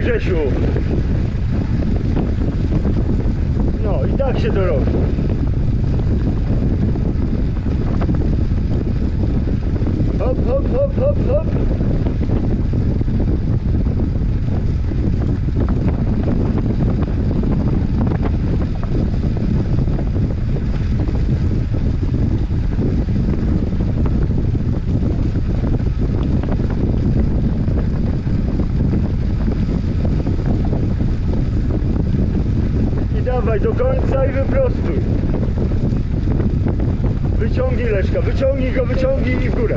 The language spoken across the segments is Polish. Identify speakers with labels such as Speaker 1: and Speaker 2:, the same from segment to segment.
Speaker 1: Grzesiu. No i tak się to robi. Hop, hop, hop, hop, hop. Dawaj do końca i wyprostuj. Wyciągnij Leszka, wyciągnij go, wyciągnij i w górę.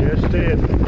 Speaker 1: Jeszcze jedno.